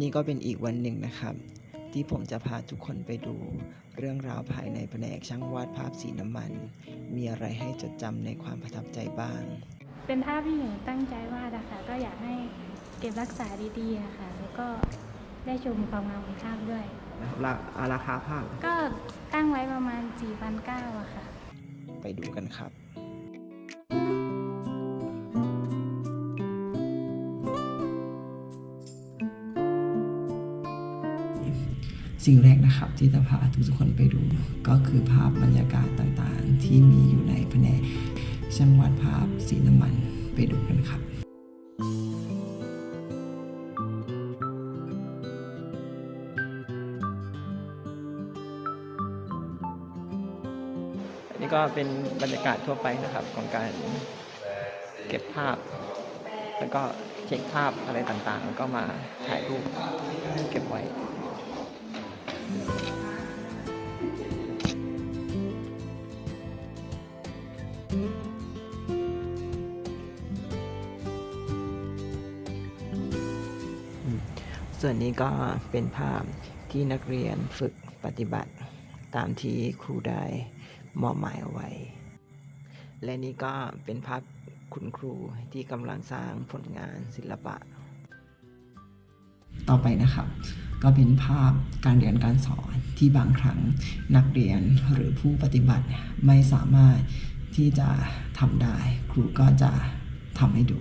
นี่ก็เป็นอีกวันหนึ่งนะครับ ที่ผมจะพาทุกคนไปดูเรื่องราวภายในแผนกช่างวาดภาพสีน้ำมัน มีอะไรให้จดจำในความประทับใจบ้าง เป็นภาพที่หนูตั้งใจวาดอะค่ะก็อยากให้เก็บรักษาดีๆอะค่ะแล้วก็ได้ชมความงามของภาพด้วยราราคาภาพ ก็ตั้งไว้ประมาณ4 9 0 0อะค่ะ ไปดูกันครับ สิ่งแรกนะครับที่จะพาทุกๆคนไปดู ก็คือภาพบรรยากาศต่างๆ ที่มีอยู่ในแผนกช่างวาดภาพสีน้ำมันไปดูกันครับอันนี้ก็เป็นบรรยากาศทั่วไปนะครับของการเก็บภาพ แล้วก็เช็คภาพอะไรต่างๆ แล้วก็มาถ่ายรูปเก็บไว้ ส่วนนี้ก็เป็นภาพที่นักเรียนฝึกปฏิบัติตามที่ครูได้มอบหมายเอาไว้ และนี่ก็เป็นภาพคุณครูที่กำลังสร้างผลงานศิลปะ ต่อไปนะครับ ก็เป็นภาพการเรียนการสอนที่บางครั้งนักเรียนหรือผู้ปฏิบัติไม่สามารถที่จะทำได้ ครูก็จะทำให้ดู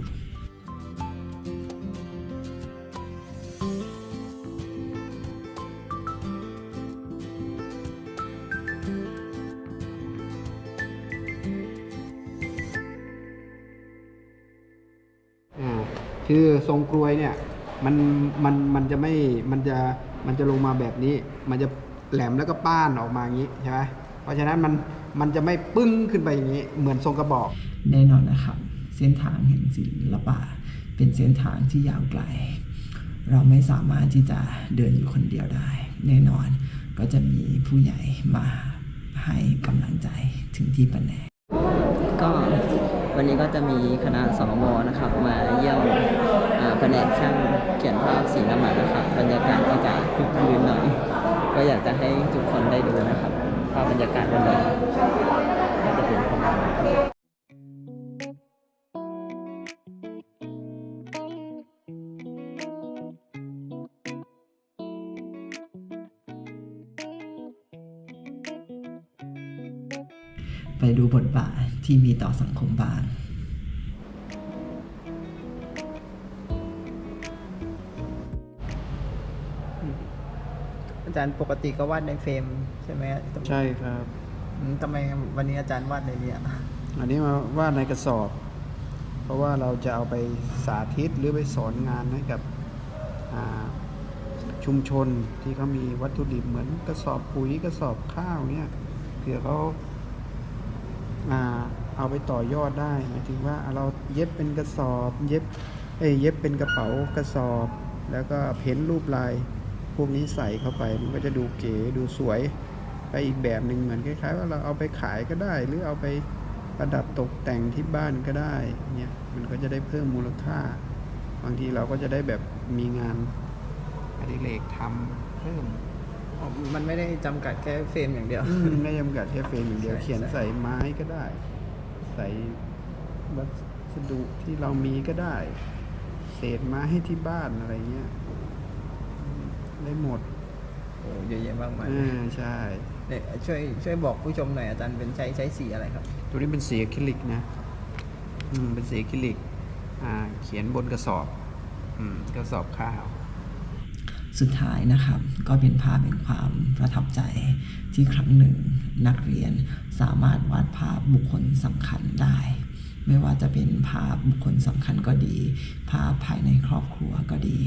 อ่าคือทรงกลวยเนี่ย มันมันมันจะไม่มันจะมันจะลงมาแบบนี้ มันจะแหลมแล้วก็ป้านออกมาอย่างนี้ใช่ไหมเพราะฉะนั้นมันมันจะไม่ปึ้งขึ้นไปอย่างนี้ เหมือนทรงกระบอก แน่นอนนะครับ เส้นทางแห่งศิลปะ เป็นเส้นทางที่ยาวไกล เราไม่สามารถที่จะเดินอยู่คนเดียวได้ แน่นอนก็จะมีผู้ใหญ่มาให้กำลังใจถึงที่แผนกก็ วันนี้ก็จะมีคณะสวนะครับ มาเยี่ยมแผนกช่างเขียนภาพสีน้ำมันนะครับบรรยากาศก็จะคึกคืนหน่อย ก็อยากจะให้ทุกคนได้ดูนะครับภาพบรรยากาศวันนี้ก็จะเป็นประมาณ ไปดูบทบาทที่มีต่อสังคมบ้างอาจารย์ปกติก็วาดในเฟรมใช่ไหมใช่ครับอืมทำไมวันนี้อาจารย์วาดในเนี้ยอันนี้มาวาดในกระสอบ เพราะว่าเราจะเอาไปสาธิตหรือไปสอนงานให้กับอ่าชุมชนที่เขามีวัตถุดิบเหมือนกระสอบปุ๋ยกระสอบข้าวเนี่ยเผื่อเขาอ่า เอาไปต่อยอดได้หมายถึงว่าเราเย็บเป็นกระสอบเย็บเอ้ยเย็บเป็นกระเป๋ากระสอบ แล้วก็เพ้นรูปลายพวกนี้ใส่เข้าไปมันก็จะดูเก๋ดูสวยไปอีกแบบหนึ่งเหมือนคล้ายๆว่าเราเอาไปขายก็ได้ หรือเอาไปประดับตกแต่งที่บ้านก็ได้เนี่ยมันก็จะได้เพิ่มมูลค่า บางทีเราก็จะได้แบบมีงานอดิเรกทำเพิ่ม มันไม่ได้จำกัดแค่เฟรมอย่างเดียว อืมไม่จำกัดแค่เฟรมอย่างเดียว ใช่เขียนใช่ ใส่ไม้ก็ได้ ใส่วัสดุที่เรามีก็ได้ เศษไม้ให้ที่บ้านอะไรเงี้ย ได้หมดโอ้เยอะแยะมากมายอ่าใช่เนี่ยช่วยช่วยบอกผู้ชมหน่อยอาจารย์เป็นใช้ใช้สีอะไรครับ ตัวนี้เป็นสีอะคริลิกนะ อืม เป็นสีอะคริลิก อ่า เขียนบนกระสอบ อืม กระสอบข้าว สุดท้ายนะครับ ก็เป็นภาพแห่งความประทับใจที่ครั้งหนึ่งนักเรียนสามารถวาดภาพบุคคลสำคัญได้ ไม่ว่าจะเป็นภาพบุคคลสำคัญก็ดี ภาพภายในครอบครัวก็ดี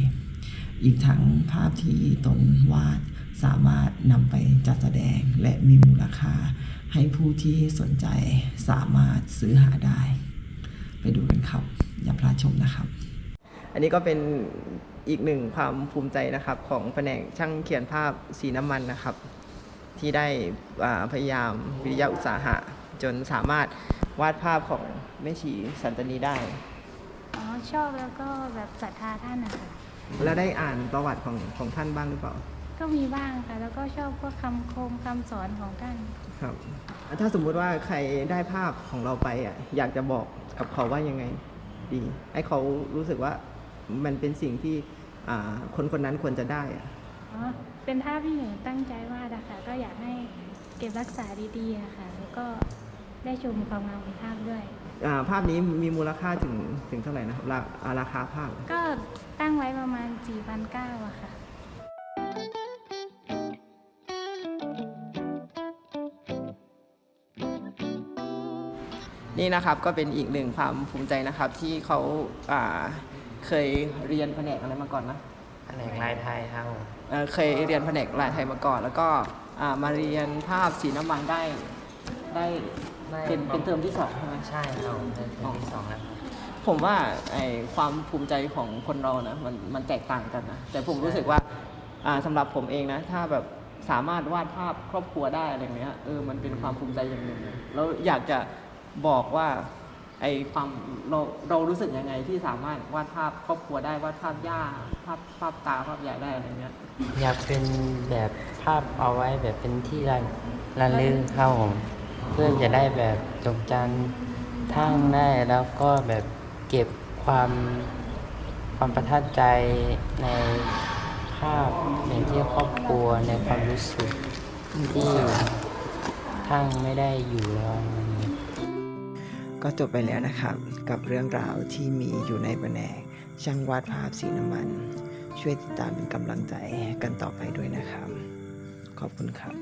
อีกทั้งภาพที่ตนวาดสามารถนำไปจัดแสดงและมีมูลค่า ให้ผู้ที่สนใจสามารถซื้อหาได้ ไปดูกันครับ อย่าพลาดชมนะครับ อันนี้ก็เป็นอีกหนึ่งความภูมิใจนะครับของแผนกช่างเขียนภาพสีน้ำมันนะครับ ที่ได้อ่าพยายามวิทยาอุตสาหะ จนสามารถวาดภาพของแม่ชีสันตนีได้ อ๋อชอบแล้วก็แบบศรัทธาท่านนะคะแล้วได้อ่านประวัติของของท่านบ้างหรือเปล่า ก็มีบ้างค่ะ แล้วก็ชอบพวกคำคมคำสอนของท่าน ครับ ถ้าสมมุติว่าใครได้ภาพของเราไปอะอยากจะบอกกับเขาว่ายังไง ดี ให้เขารู้สึกว่า มันเป็นสิ่งที่อ่าคนคนนั้นควรจะได้อะอ๋อเป็นภาพที่หนูตั้งใจวาดอะค่ะ ก็อยากให้เก็บรักษาดีๆอะค่ะ แล้วก็ได้ชมความงามของภาพด้วยอ่าภาพนี้มีมูลค่าถึงถึงเท่าไหร่นะครับราอ่าราคาภาพ ก็ตั้งไว้ประมาณ 4 9 0 0อะค่ะนี่นะครับก็เป็นอีกหนึ่งความภูมิใจนะครับที่เขาอ่า เคยเรียนแผนกอะไรมาก่อนนะแผนกลายไทยครับผมเอ่อเคยเรียนแผนกลายไทยมาก่อน แล้วก็อ่ามาเรียนภาพสีน้ำมันได้ได้เป็นเป็นเทอมที่สองใช่ไหม ใช่ครับผมเป็นเทอมที่สองแล้วครับ ผมว่าไอความภูมิใจของคนเรานะมันมันแตกต่างกันนะแต่ผมรู้สึกว่าอ่าสำหรับผมเองนะ ถ้าแบบสามารถวาดภาพครอบครัวได้อะไรเงี้ยเออมันเป็นความภูมิใจอย่างหนึ่งนะแล้วอยากจะบอกว่า ไอความเราเรารู้สึกยังไงที่สามารถวาดภาพครอบครัวได้วาดภาพย่าภาพภาพตาภาพยายได้อะไรเงี้ยอยากเป็นแบบภาพเอาไว้แบบเป็นที่ระระลึกครับผมเพื่อจะได้แบบจดจำทั้งได้แล้วก็แบบเก็บความความประทับใจในภาพในที่ครอบครัวในความรู้สึกที่ทั้งไม่ได้อยู่แล้ว ก็จบไปแล้วนะครับ กับเรื่องราวที่มีอยู่ในแผนกช่างวาดภาพสีน้ำมัน ช่วยติดตามเป็นกำลังใจกันต่อไปด้วยนะครับ ขอบคุณครับ